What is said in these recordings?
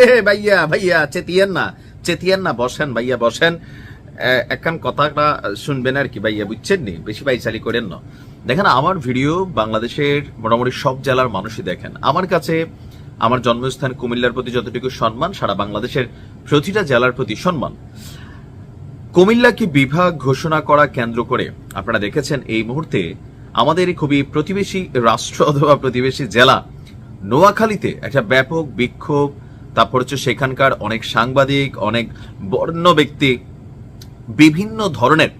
ভাইয়া ভাইয়া, চেতিয়ান না চেতিয়ান না, বসেন, ভাইয়া, বসেন। একখান কথাটা শুনবেন আর কি, ভাইয়া, বুঝছেন নি? বেশি বাইচালি করেন না। দেখেন, আমার ভিডিও বাংলাদেশের মোটামুটি সব জেলার মানুষই দেখেন। আমার কাছে আমার জন্মস্থান কুমিল্লার প্রতি যতটুকু সম্মান, সারা বাংলাদেশের প্রতিটা জেলার প্রতি সম্মান। কুমিল্লাকে বিভাগ ঘোষণা করা কেন্দ্র করে? আপনারা দেখেছেন এই মুহূর্তে আমাদের খুবই প্রতিবেশী রাষ্ট্র অথবা প্রতিবেশী জেলা নোয়াখালীতে একটা ব্যাপক বিক্ষোভ তারপর হচ্ছে সেখানকার অনেক সাংবাদিক, অনেক বর্ণ ব্যক্তি বিভিন্ন ধরনের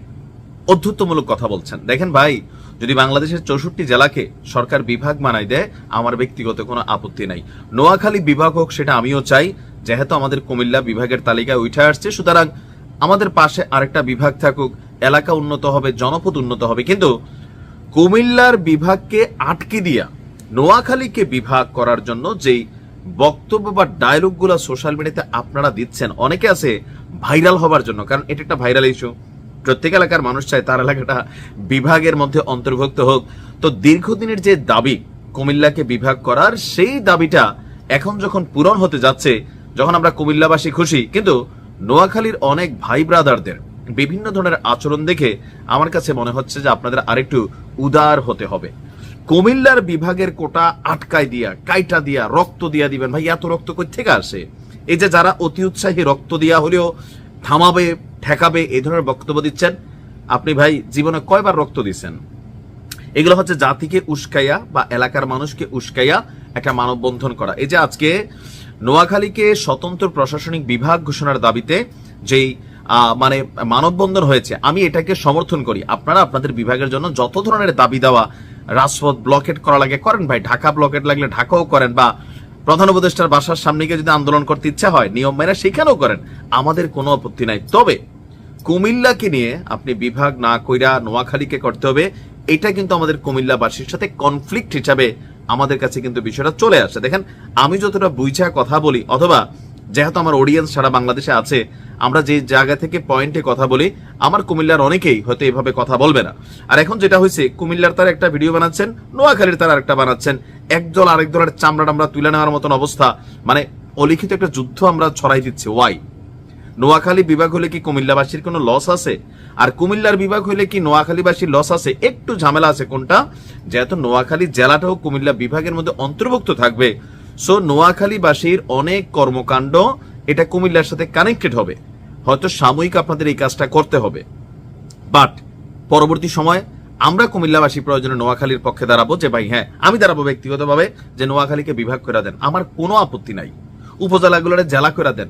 অধ্যত্বমূলক কথা বলছেন। দেখেন ভাই, যদি বাংলাদেশের চৌষট্টি জেলাকে সরকার বিভাগ মানাই দেয়, আমার ব্যক্তিগত কোনো আপত্তি নাই। নোয়াখালী বিভাগ হোক, সেটা আমিও চাই, যেহেতু আমাদের কুমিল্লা বিভাগের তালিকায় উঠে আসছে, সুতরাং আমাদের পাশে আরেকটা বিভাগ থাকুক, এলাকা উন্নত হবে, জনপদ উন্নত হবে, কিন্তু কুমিল্লার বিভাগকে আটকে দিয়া, নোয়াখালীকে বিভাগ করার জন্য যেই বক্তব্য বা ডায়লগগুলো সোশ্যাল মিডিয়াতে আপনারা দিচ্ছেন। অনেকে আছে ভাইরাল হবার জন্য, কারণ এটা একটা ভাইরাল ইস্যু প্রত্যেক এলাকার মানুষ চায় তার এলাকাটা বিভাগের মধ্যে অন্তর্ভুক্ত হোক। তো দীর্ঘদিনের যে দাবি কুমিল্লাকে বিভাগ করার, সেই দাবিটা এখন যখন পূরণ হতে যাচ্ছে, যখন আমরা কুমিল্লাবাসী খুশি, কিন্তু নোয়াখালীর অনেক ভাই ব্রাদারদের বিভিন্ন ধরনের আচরণ দেখে আমার কাছে মনে হচ্ছে যে আপনাদের আরেকটু উদার হতে হবে। কুমিল্লার বিভাগের কোটা আটকায় দিয়া, কাইটা দিয়া, রক্ত দিয়া দিবেন। ভাই, এত রক্ত কই থেকে আসে? এই যে যারা অতি উৎসাহী রক্ত দিয়া হলেও থামাবে, ঠেকাবে এই ধরনের বক্তব্য দিচ্ছেন, আপনি ভাই, জীবনে কয়বার রক্ত দিচ্ছেন এগুলো হচ্ছে জাতিকে উস্কাইয়া বা এলাকার মানুষকে উস্কাইয়া একটা মানববন্ধন করা। এই যে আজকে নোয়াখালীকে স্বতন্ত্র প্রশাসনিক বিভাগ ঘোষণার দাবিতে যেই মানে মানববন্ধন হয়েছে, আমি এটাকে সমর্থন করি। আপনারা আপনাদের বিভাগের জন্য যত ধরনের দাবি দেওয়া রাজপথ ব্লকেট করা লাগে। করেন ভাই, ঢাকা ব্লকেট লাগলে ঢাকাও করেন বা প্রধান উপদেষ্টার বাসার সামনে গিয়ে যদি আন্দোলন করতে ইচ্ছা হয়, নিয়ম মেনে সেখানেও করেন। আমাদের কোনো আপত্তি নাই। তবে কুমিল্লাকে নিয়ে আপনি বিভাগ না কইরা নোয়াখালীকে করতে হবে, এটা কিন্তু আমাদের কুমিল্লাবাসীর সাথে কনফ্লিক্ট হিসাবে আমাদের কাছে কিন্তু বিষয়টা চলে আসে। দেখেন, আমি যতটা বুঝা কথা বলি, অথবা যেহেতু আমার অডিয়েন্স সারা বাংলাদেশে আছে আমরা যে জায়গা থেকে পয়েন্টে কথা বলি, আমার কুমিল্লার অনেকেই হয়তো এভাবে কথা বলবে না। আর এখন যেটা হয়েছে, কুমিল্লার তার একটা ভিডিও বানাচ্ছেন, নোয়াখালীর তারা আরেকটা বানাচ্ছেন। একদল আরেক দলের চামড়া আমরা তুলে নেওয়ার মতন অবস্থা। মানে অলিখিত একটা যুদ্ধ আমরা ছড়াই দিচ্ছি। ওয়াই নোয়াখালী বিভাগ হলে কি কুমিল্লাবাসীর কোনো লস আছে? আর কুমিল্লার বিভাগ হলে কি নোয়াখালীবাসীর লস আছে? একটু ঝামেলা আছে কোনটা? যেহেতু নোয়াখালী জেলাটাও কুমিল্লা বিভাগের মধ্যে অন্তর্ভুক্ত থাকবে। সো নোয়াখালীবাসীর অনেক কর্মকাণ্ড, এটা কুমিল্লার সাথে কানেক্টেড হবে। হয়তো সাময়িক আপনাদের এই কাজটা করতে হবে। বাট পরবর্তী সময় আমরা কুমিল্লাবাসী প্রয়োজনে নোয়াখালীর পক্ষে দাঁড়াবো যে, ভাই হ্যাঁ আমি দাঁড়াবো ব্যক্তিগতভাবে যে, নোয়াখালীকে বিভাগ করে দেন। আমার কোনো আপত্তি নাই। উপজেলাগুলোরে জেলা করে দেন।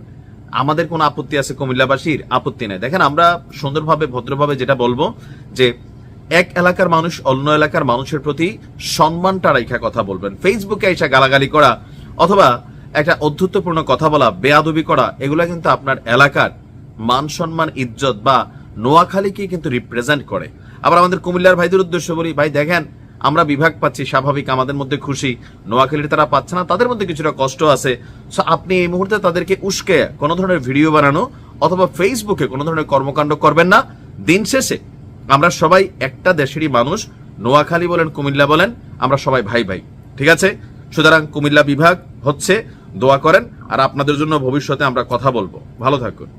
আমাদের কোনো আপত্তি আছে কুমিল্লাবাসীর? আপত্তি নাই। দেখেন, আমরা সুন্দরভাবে, ভদ্রভাবে যেটা বলব যে, এক এলাকার মানুষ অন্য এলাকার মানুষের প্রতি সম্মানটা রাইখা কথা বলবেন। ফেসবুকে এসে গালাগালি করা অথবা একটা অধ্যত্বপূর্ণ কথা বলা, বেয়াদবি করা, এগুলা কিন্তু আপনার এলাকার মান সম্মান, ইজ্জত বা নোয়াখালীকে কিন্তু রিপ্রেজেন্ট করে। আবার আমাদের কুমিল্লার ভাইদের উদ্দেশ্য বলি, ভাই, দেখেন, আমরা বিভাগ পাচ্ছি, স্বাভাবিক আমাদের মধ্যে খুশি। নোয়াখালীর তারা পাচ্ছে না, তাদের মধ্যে কিছুটা কষ্ট আছে। সো আপনি এই মুহূর্তে তাদেরকে উস্কে কোনো ধরনের ভিডিও বানানো অথবা ফেসবুকে কোনো ধরনের কর্মকাণ্ড করবেন না। দিন শেষে আমরা সবাই একটা দেশেরই মানুষ। নোয়াখালী বলেন, কুমিল্লা বলেন, আমরা সবাই ভাই ভাই। ঠিক আছে? সুতরাং কুমিল্লা বিভাগ হচ্ছে, দোয়া করেন, আর আপনাদের জন্য ভবিষ্যতে আমরা কথা বলব। ভালো থাকুন।